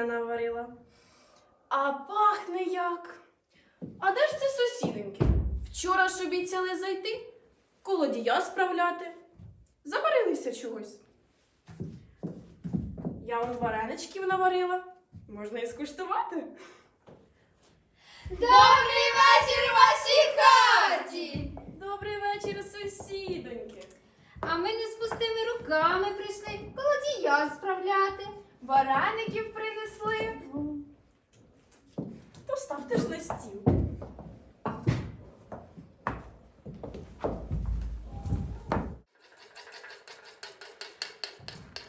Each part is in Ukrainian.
я наварила. А пахне як. А де ж це сусідоньки? Вчора ж обіцяли зайти, колодія справляти. Забарилися чогось. Я вам вареничків наварила. Можна і скуштувати. Добрий вечір вашій хаті! Добрий вечір, сусідоньки. А ми не з пустими руками прийшли колодія справляти. Вареників принесли. То ставте ж на стіл.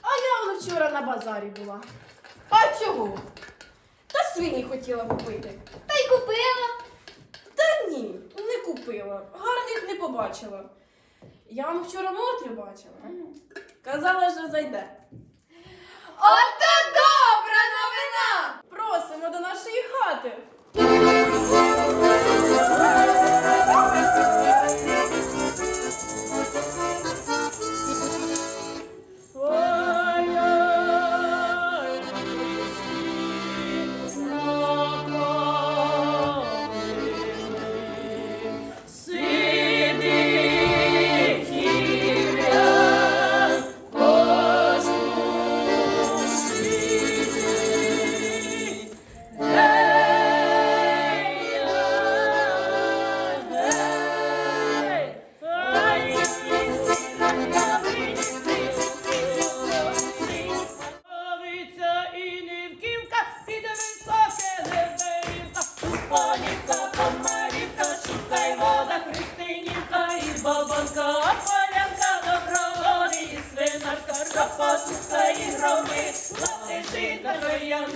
А я воно вчора на базарі була. А чого? Та свині хотіла купити. Та й купила. Та ні, не купила. Гарних не побачила. Я воно вчора Мотрю бачила. Казала, що зайде. Новина! Просимо до нашої хати.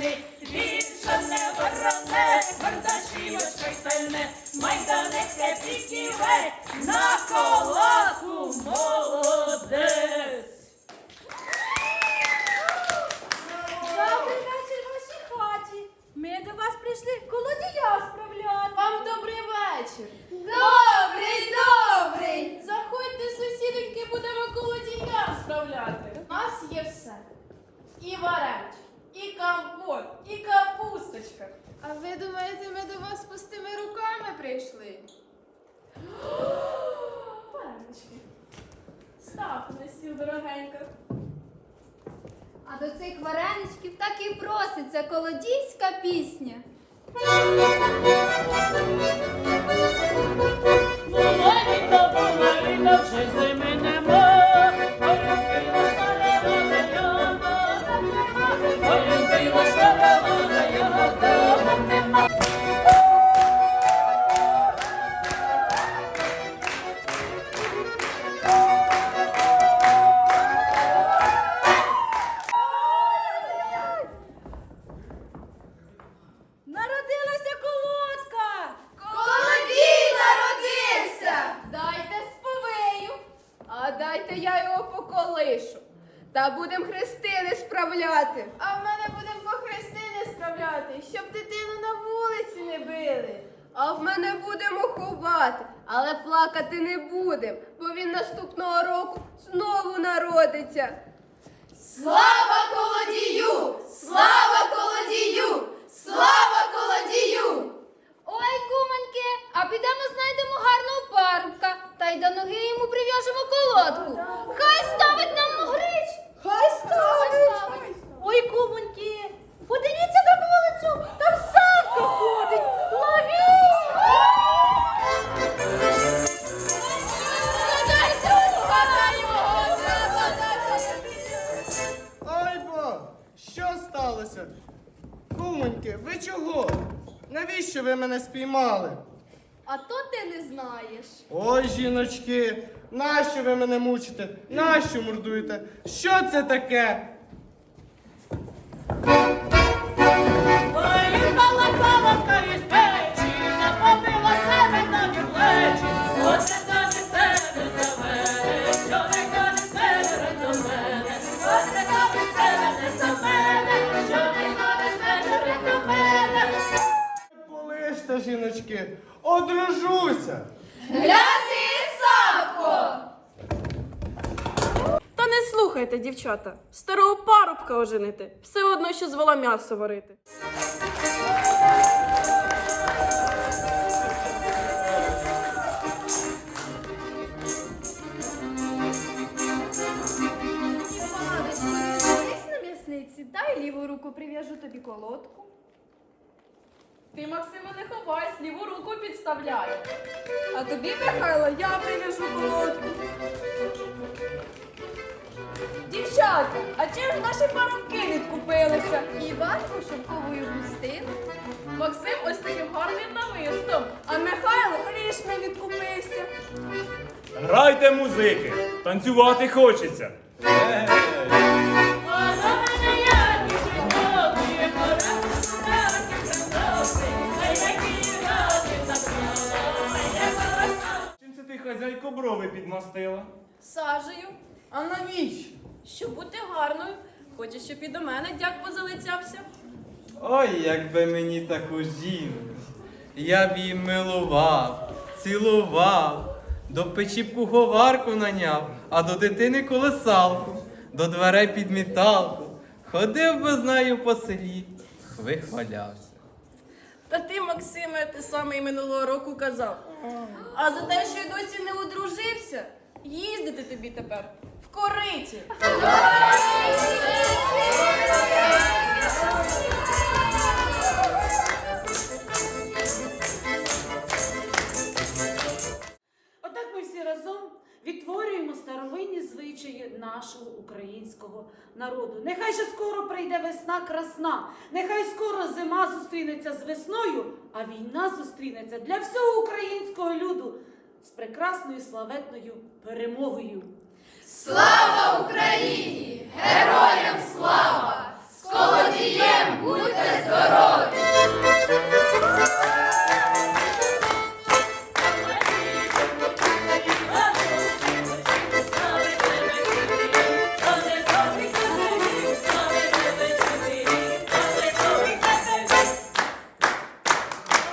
Music. Дорогенька. А до цих вареничків так і проситься колодійська пісня. Та будем хрестини справляти. А в мене будем по хрестини справляти, щоб дитину на вулиці не били. А в мене будемо ховати, але плакати не будем, бо він наступного року знову народиться. Слава колодію! Слава колодію! Сталося? Кумоньки, ви чого? Навіщо ви мене спіймали? А то ти не знаєш. Ой, жіночки, нащо ви мене мучите? Нащо мордуєте? Що це таке? Полиште, одружуся. Гляди, Савко! Та не слухайте, дівчата, старого парубка оженити, все одно, що звела м'ясо варити. Десь на м'ясниці, дай ліву руку прив'яжу тобі колодку. Ти, Максиме, не ховайся, ліву руку підставляй. А тобі, Михайло, я прив'яжу колодку. Дівчата, а чим ж наші парубки відкупилися? І важко шовковою густину. Максим ось таким гарним намистом. А Михайло грішми відкупився. Грайте, музики, танцювати хочеться. А хазяйко, брови підмастила? Сажею, А навіщо? щоб бути гарною. Хочеш, щоб і до мене дяк позалицявся? Ой, якби мені таку жінку. Я б її милував, цілував, до печі б куховарку наняв, а до дитини колесалку, до дверей підміталку. Ходив би з нею по селі, вихвалявся. Та ти, Максиме, ти саме й минулого року казав. А за те, що я досі не одружився, їздити тобі тепер в кориті. Старовинні звичаї нашого українського народу. Нехай же скоро прийде весна красна, нехай скоро зима зустрінеться з весною, а війна зустрінеться для всього українського люду з прекрасною славетною перемогою. Слава Україні! Героям слава! З колодієм будьте здорові!